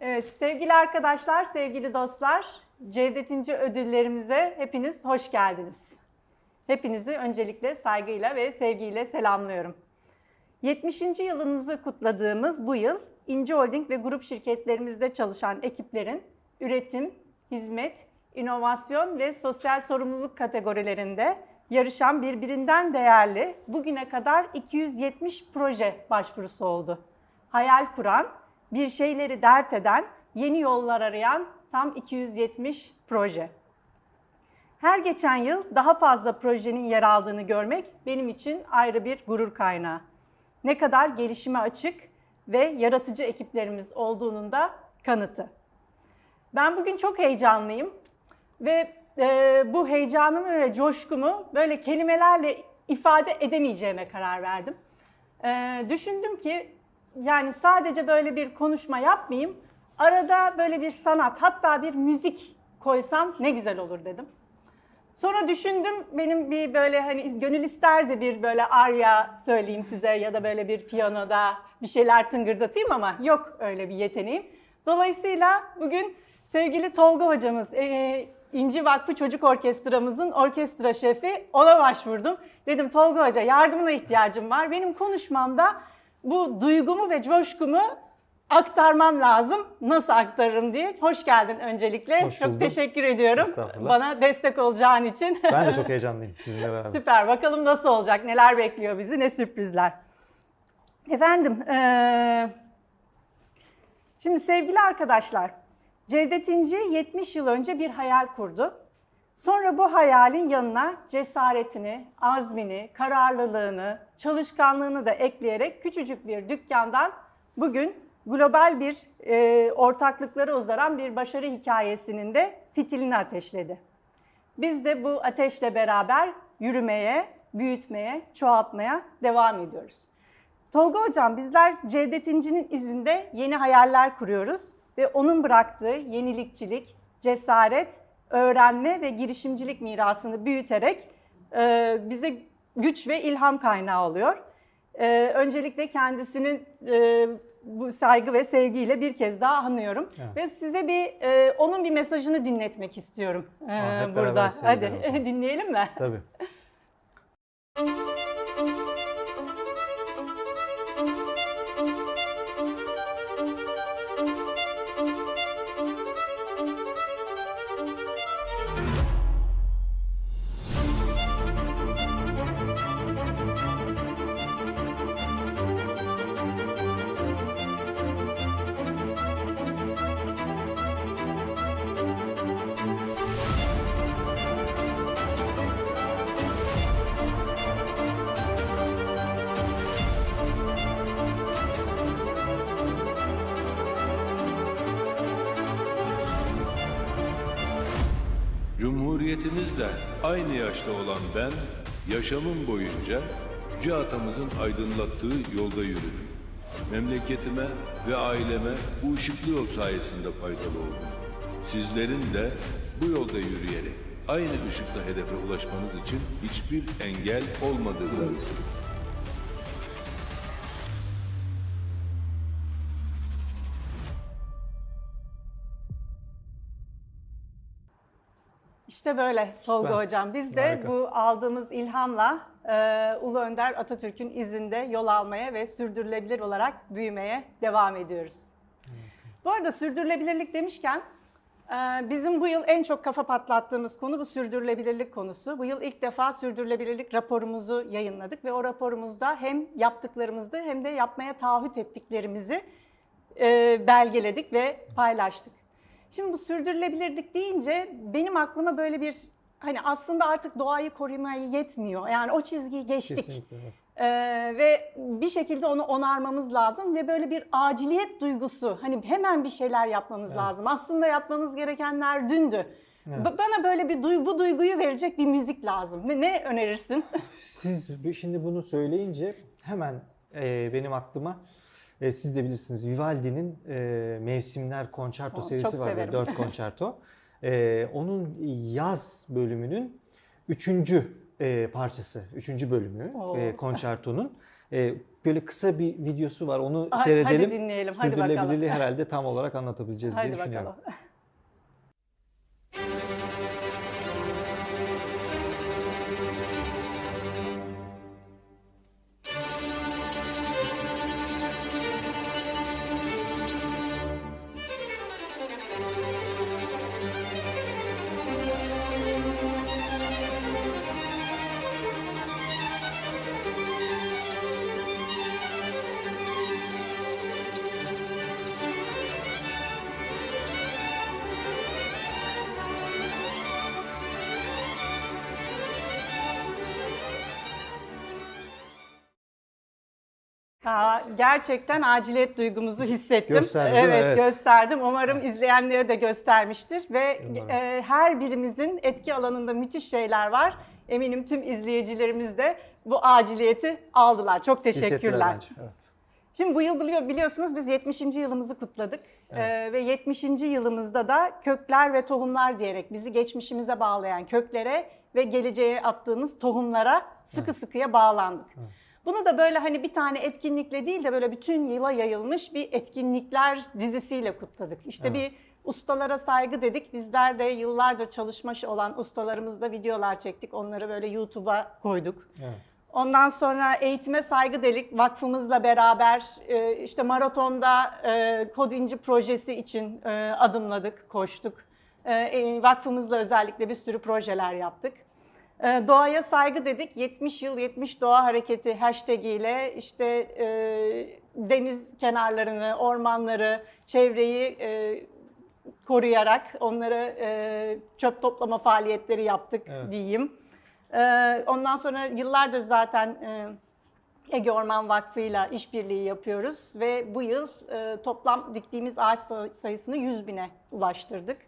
Evet, sevgili arkadaşlar, sevgili dostlar, Cevdet İnce ödüllerimize hepiniz hoş geldiniz. Hepinizi öncelikle saygıyla ve sevgiyle selamlıyorum. 70. yılımızı kutladığımız bu yıl İnce Holding ve grup şirketlerimizde çalışan ekiplerin üretim, hizmet, inovasyon ve sosyal sorumluluk kategorilerinde yarışan birbirinden değerli bugüne kadar 270 proje başvurusu oldu. Hayal kuran, bir şeyleri dert eden, yeni yollar arayan tam 270 proje. Her geçen yıl daha fazla projenin yer aldığını görmek benim için ayrı bir gurur kaynağı. Ne kadar gelişime açık ve yaratıcı ekiplerimiz olduğunun da kanıtı. Ben bugün çok heyecanlıyım ve e, bu heyecanımı ve coşkumu böyle kelimelerle ifade edemeyeceğime karar verdim. E, düşündüm ki yani sadece böyle bir konuşma yapmayayım, arada böyle bir sanat hatta bir müzik koysam ne güzel olur dedim. Sonra düşündüm benim bir böyle hani gönül isterdi bir böyle arya söyleyeyim size ya da böyle bir piyanoda bir şeyler tıngırdatayım ama yok öyle bir yeteneğim. Dolayısıyla bugün sevgili Tolga hocamız e, İnci Vakfı Çocuk Orkestramızın orkestra şefi ona başvurdum. Dedim Tolga Hoca yardımına ihtiyacım var. Benim konuşmamda bu duygumu ve coşkumu aktarmam lazım. Nasıl aktarırım diye. Hoş geldin öncelikle. Hoş çok teşekkür ediyorum bana destek olacağın için. Ben de çok heyecanlıyım sizinle beraber. Süper. Bakalım nasıl olacak? Neler bekliyor bizi? Ne sürprizler? Efendim, eee, şimdi sevgili arkadaşlar, Cevdet İnci 70 yıl önce bir hayal kurdu. Sonra bu hayalin yanına cesaretini, azmini, kararlılığını, çalışkanlığını da ekleyerek küçücük bir dükkandan bugün global bir e, ortaklıklara uzanan bir başarı hikayesinin de fitilini ateşledi. Biz de bu ateşle beraber yürümeye, büyütmeye, çoğaltmaya devam ediyoruz. Tolga Hocam bizler Cevdet İnci'nin izinde yeni hayaller kuruyoruz ve onun bıraktığı yenilikçilik, cesaret, öğrenme ve girişimcilik mirasını büyüterek e, bize güç ve ilham kaynağı oluyor. E, öncelikle kendisinin e, bu saygı ve sevgiyle bir kez daha anıyorum Evet. ve size bir e, onun bir mesajını dinletmek istiyorum e, Aa, burada. söyleyelim Hadi dinleyelim mi? Tabii. Aynı yaşta olan ben, yaşamım boyunca Yüce Atamızın aydınlattığı yolda yürüdüm. Memleketime ve aileme bu ışıklı yol sayesinde faydalı oldum. Sizlerin de bu yolda yürüyerek aynı ışıklı hedefe ulaşmanız için hiçbir engel olmadığını İşte böyle Tolga Süper. Hocam. Biz de Harika. bu aldığımız ilhamla e, Ulu Önder Atatürk'ün izinde yol almaya ve sürdürülebilir olarak büyümeye devam ediyoruz. Bu arada sürdürülebilirlik demişken e, bizim bu yıl en çok kafa patlattığımız konu bu sürdürülebilirlik konusu. Bu yıl ilk defa sürdürülebilirlik raporumuzu yayınladık ve o raporumuzda hem yaptıklarımızı hem de yapmaya taahhüt ettiklerimizi e, belgeledik ve paylaştık. Şimdi bu sürdürülebilirlik deyince benim aklıma böyle bir hani aslında artık doğayı korumaya yetmiyor. Yani o çizgiyi geçtik. Kesinlikle. evet. Ee, ve bir şekilde onu onarmamız lazım ve böyle bir aciliyet duygusu hani hemen bir şeyler yapmamız lazım. Aslında yapmamız gerekenler dündü. Ba- Bana böyle bir duygu, bu duyguyu verecek bir müzik lazım. Ne, ne önerirsin? Siz şimdi bunu söyleyince hemen e, benim aklıma e, siz de bilirsiniz Vivaldi'nin e, Mevsimler Konçerto serisi var. severim. 4 konçerto. E, onun yaz bölümünün üçüncü e, parçası, üçüncü bölümü Oo. e, konçertonun. E, böyle kısa bir videosu var. Onu Hadi- seyredelim. hadi dinleyelim, hadi bakalım. herhalde tam olarak anlatabileceğiz diye Hadi düşünüyorum. bakalım. Aa, gerçekten aciliyet duygumuzu hissettim. Gösterdi, evet, Evet. gösterdim. Umarım izleyenlere de göstermiştir ve Umarım. e, her birimizin etki alanında müthiş şeyler var. Eminim tüm izleyicilerimiz de bu aciliyeti aldılar. Çok teşekkürler. Evet. Şimdi bu yıl biliyor, biliyorsunuz biz 70. yılımızı kutladık. Ee, ve 70. yılımızda da kökler ve tohumlar diyerek bizi geçmişimize bağlayan köklere ve geleceğe attığımız tohumlara sıkı sıkıya bağlandık. Bunu da böyle hani bir tane etkinlikle değil de böyle bütün yıla yayılmış bir etkinlikler dizisiyle kutladık. İşte Evet. bir ustalara saygı dedik. Bizler de yıllardır çalışmış olan ustalarımızla videolar çektik. Onları böyle YouTube'a koyduk. Evet. Ondan sonra eğitime saygı delik vakfımızla beraber e, işte maratonda e, Kod İnci projesi için e, adımladık, koştuk. Vakfımızla özellikle bir sürü projeler yaptık. E, Doğaya saygı dedik. 70 yıl 70 doğa hareketi hashtag ile işte e, deniz kenarlarını, ormanları, çevreyi e, koruyarak onları e, çöp toplama faaliyetleri yaptık Evet. diyeyim. E, ondan sonra yıllardır zaten e, Ege Orman Vakfı'yla işbirliği yapıyoruz ve bu yıl e, toplam diktiğimiz ağaç say- sayısını 100 bine ulaştırdık.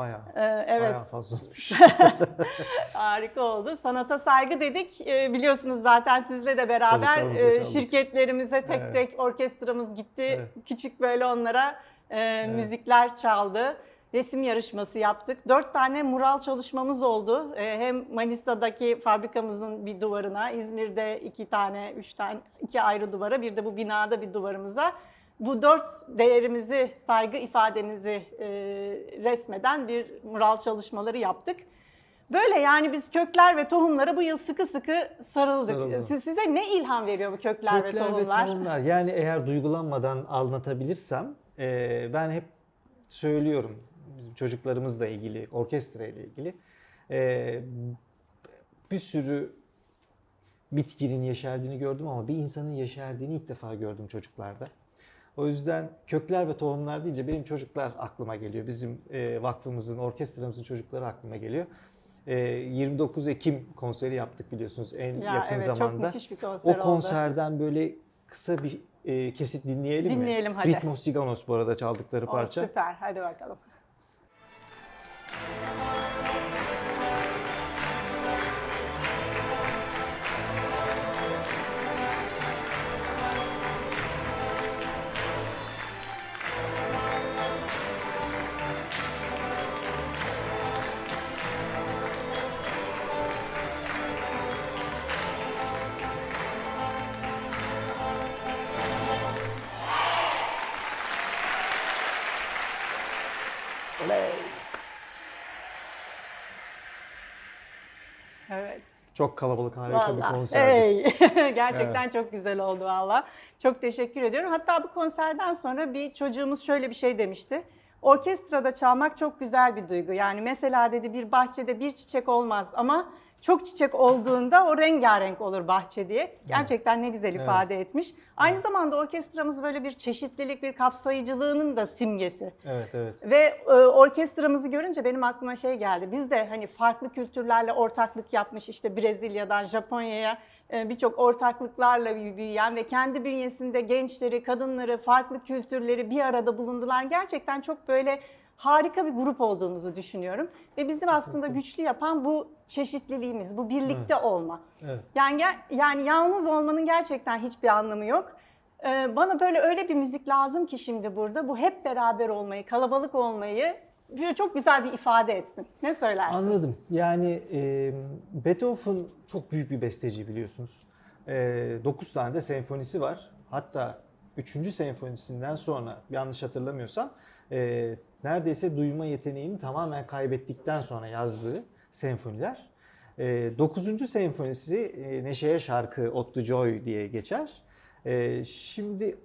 Bayağı, E, evet. bayağı fazla olmuş. Harika oldu. Sanata saygı dedik. Ee, biliyorsunuz zaten sizle de beraber e, şirketlerimize tek Evet. tek orkestramız gitti. Evet. Küçük böyle onlara e, müzikler çaldı. Resim yarışması yaptık. Dört tane mural çalışmamız oldu. E, hem Manisa'daki fabrikamızın bir duvarına, İzmir'de iki tane, üç tane, iki ayrı duvara, bir de bu binada bir duvarımıza. Bu dört değerimizi, saygı ifademizi e, resmeden bir mural çalışmaları yaptık. Böyle yani biz kökler ve tohumlara bu yıl sıkı sıkı sarıldık. Sarıldı. Siz, size ne ilham veriyor bu kökler, ve Kökler tohumlar? tohumlar. Yani eğer duygulanmadan anlatabilirsem e, ben hep söylüyorum bizim çocuklarımızla ilgili, orkestra ile ilgili e, bir sürü bitkinin yeşerdiğini gördüm ama bir insanın yeşerdiğini ilk defa gördüm çocuklarda. O yüzden kökler ve tohumlar deyince benim çocuklar aklıma geliyor. Bizim e, vakfımızın, orkestramızın çocukları aklıma geliyor. E, 29 Ekim konseri yaptık biliyorsunuz en Ya yakın evet zamanda. çok müthiş bir konser O oldu. konserden böyle kısa bir e, kesit dinleyelim, mi? Dinleyelim hadi. Ritmos Siganos bu arada çaldıkları parça. Süper hadi bakalım. Çok kalabalık harika bir konserdi. Ey. Gerçekten çok güzel oldu valla. Çok teşekkür ediyorum. Hatta bu konserden sonra bir çocuğumuz şöyle bir şey demişti. Orkestrada çalmak çok güzel bir duygu. Yani mesela dedi bir bahçede bir çiçek olmaz ama çok çiçek olduğunda o rengarenk olur bahçe diye. Gerçekten ne güzel ifade etmiş. Aynı zamanda orkestramız böyle bir çeşitlilik, bir kapsayıcılığının da simgesi. Evet evet. Ve e, orkestramızı görünce benim aklıma şey geldi. Biz de hani farklı kültürlerle ortaklık yapmış işte Brezilya'dan Japonya'ya birçok ortaklıklarla büyüyen ve kendi bünyesinde gençleri, kadınları, farklı kültürleri bir arada bulundular. Gerçekten çok böyle harika bir grup olduğumuzu düşünüyorum. Ve bizim aslında güçlü yapan bu çeşitliliğimiz, bu birlikte olma. Evet. Yani yani yalnız olmanın gerçekten hiçbir anlamı yok. Ee, bana böyle öyle bir müzik lazım ki şimdi burada bu hep beraber olmayı, kalabalık olmayı bir çok güzel bir ifade etsin. Ne söylersin? Anladım. Yani e, Beethoven çok büyük bir besteci biliyorsunuz. 9 tane de senfonisi var. Hatta 3. senfonisinden sonra yanlış hatırlamıyorsam e, neredeyse duyma yeteneğini tamamen kaybettikten sonra yazdığı senfoniler. 9. senfonisi e, Neşeye Şarkı Otto Joy diye geçer. E, şimdi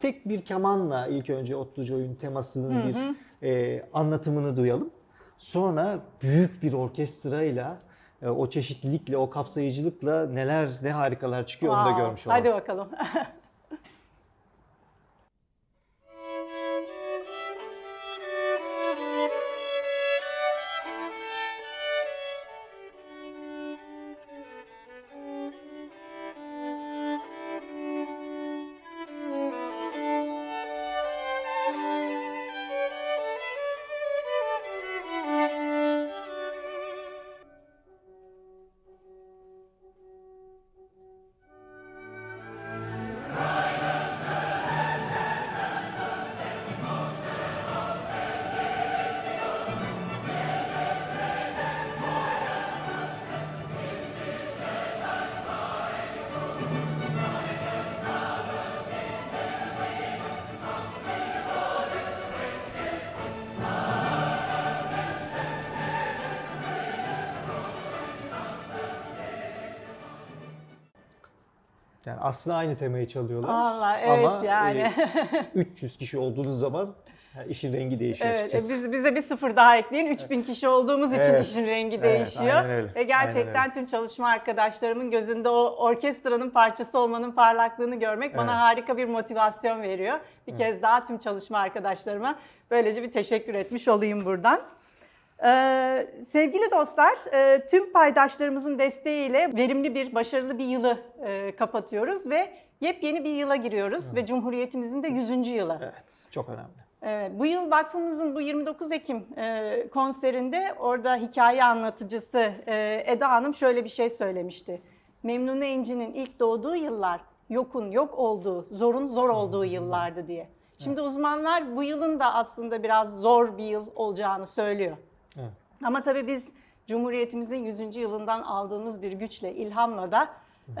tek bir kemanla ilk önce Otto Joy'un temasının bir e, anlatımını duyalım. Sonra büyük bir orkestrayla e, o çeşitlilikle, o kapsayıcılıkla neler ne harikalar çıkıyor onu da Wow. görmüş olalım. Hadi bakalım. Yani aslında aynı temayı çalıyorlar. Vallahi evet Ama yani. e, 300 kişi olduğunuz zaman işin rengi değişiyor Evet, e, açıkçası. biz, bize bir sıfır daha ekleyin. 3000 kişi olduğumuz için Evet. işin rengi Evet, değişiyor. Ve gerçekten tüm çalışma arkadaşlarımın gözünde o orkestranın parçası olmanın parlaklığını görmek bana Evet. harika bir motivasyon veriyor. Bir kez daha tüm çalışma arkadaşlarıma böylece bir teşekkür etmiş olayım buradan. Ee, sevgili dostlar, e, tüm paydaşlarımızın desteğiyle verimli bir, başarılı bir yılı e, kapatıyoruz ve yepyeni bir yıla giriyoruz ve Cumhuriyetimizin de 100. yılı. Evet, çok önemli. Evet, bu yıl vakfımızın bu 29 Ekim e, konserinde orada hikaye anlatıcısı e, Eda Hanım şöyle bir şey söylemişti. Memnune İnci'nin ilk doğduğu yıllar yokun yok olduğu, zorun zor olduğu yıllardı diye. Şimdi uzmanlar bu yılın da aslında biraz zor bir yıl olacağını söylüyor. Evet. Ama tabii biz Cumhuriyetimizin 100. yılından aldığımız bir güçle, ilhamla da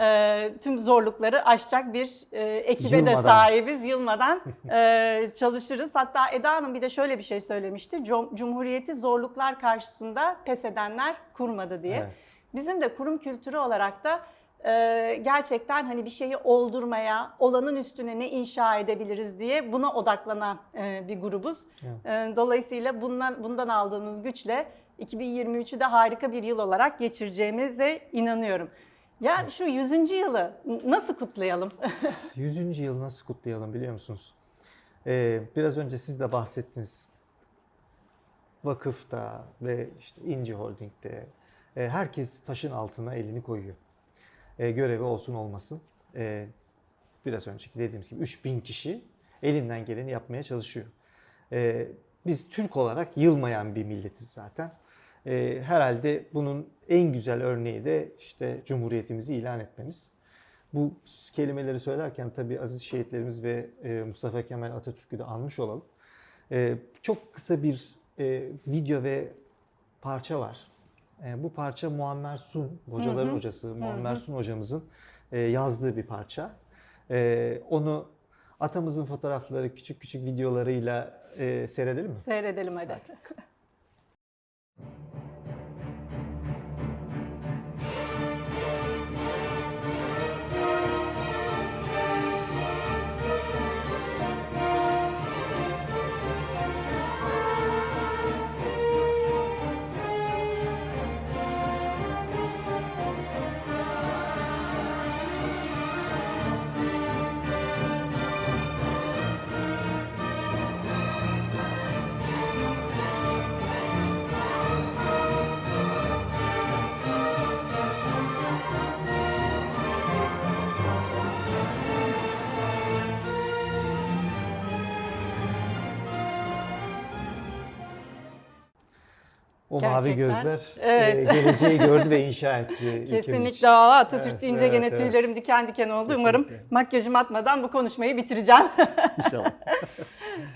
e, tüm zorlukları aşacak bir e, ekibe de Yılmadan. sahibiz. Yılmadan e, çalışırız. Hatta Eda Hanım bir de şöyle bir şey söylemişti. Cum- Cumhuriyeti zorluklar karşısında pes edenler kurmadı diye. Evet. Bizim de kurum kültürü olarak da e, gerçekten hani bir şeyi oldurmaya, olanın üstüne ne inşa edebiliriz diye buna odaklanan e, bir grubuz. E, dolayısıyla bundan bundan aldığımız güçle 2023'ü de harika bir yıl olarak geçireceğimize inanıyorum. Ya şu 100. yılı nasıl kutlayalım? 100. yıl nasıl kutlayalım biliyor musunuz? Ee, biraz önce siz de bahsettiniz. Vakıfta ve işte İnci Holding'de e, herkes taşın altına elini koyuyor. E, görevi olsun olmasın. E, biraz önceki dediğimiz gibi 3000 kişi elinden geleni yapmaya çalışıyor. E, biz Türk olarak yılmayan bir milletiz zaten. Herhalde bunun en güzel örneği de işte Cumhuriyetimizi ilan etmemiz. Bu kelimeleri söylerken tabii aziz şehitlerimiz ve Mustafa Kemal Atatürk'ü de anmış olalım. Çok kısa bir video ve parça var. E, bu parça Muammer Sun, hocaların hocası Muammer Sun hocamızın e, yazdığı bir parça. E, onu atamızın fotoğrafları, küçük küçük videolarıyla e, seyredelim mi? Seyredelim hadi. O mavi Gerçekten. gözler Evet. e, geleceği gördü ve inşa etti. ülkemiz. Kesinlikle valla Atatürk Evet, deyince evet, gene evet. tüylerim diken diken oldu. Umarım Kesinlikle. makyajımı atmadan bu konuşmayı bitireceğim. İnşallah.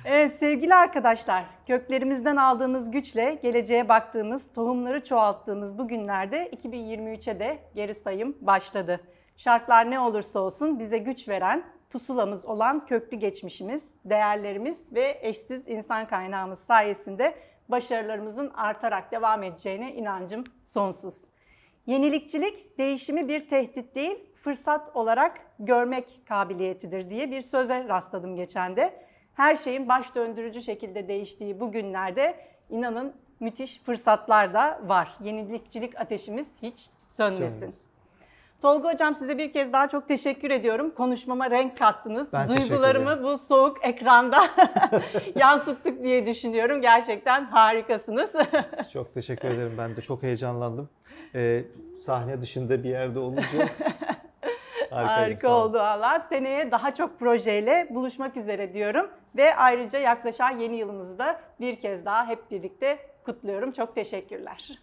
Evet sevgili arkadaşlar, köklerimizden aldığımız güçle geleceğe baktığımız, tohumları çoğalttığımız bu günlerde 2023'e de geri sayım başladı. Şartlar ne olursa olsun bize güç veren pusulamız olan köklü geçmişimiz, değerlerimiz ve eşsiz insan kaynağımız sayesinde başarılarımızın artarak devam edeceğine inancım sonsuz. Yenilikçilik değişimi bir tehdit değil, fırsat olarak görmek kabiliyetidir diye bir söze rastladım geçen de. Her şeyin baş döndürücü şekilde değiştiği bu günlerde inanın müthiş fırsatlar da var. Yenilikçilik ateşimiz hiç sönmesin. Sönmesin. Tolga Hocam size bir kez daha çok teşekkür ediyorum. Konuşmama renk kattınız. Ben Duygularımı bu soğuk ekranda yansıttık diye düşünüyorum. Gerçekten harikasınız. Çok teşekkür ederim. Ben de çok heyecanlandım. Ee, sahne dışında bir yerde olunca Harika olun. oldu valla. Seneye daha çok projeyle buluşmak üzere diyorum. Ve ayrıca yaklaşan yeni yılımızı da bir kez daha hep birlikte kutluyorum. Çok teşekkürler.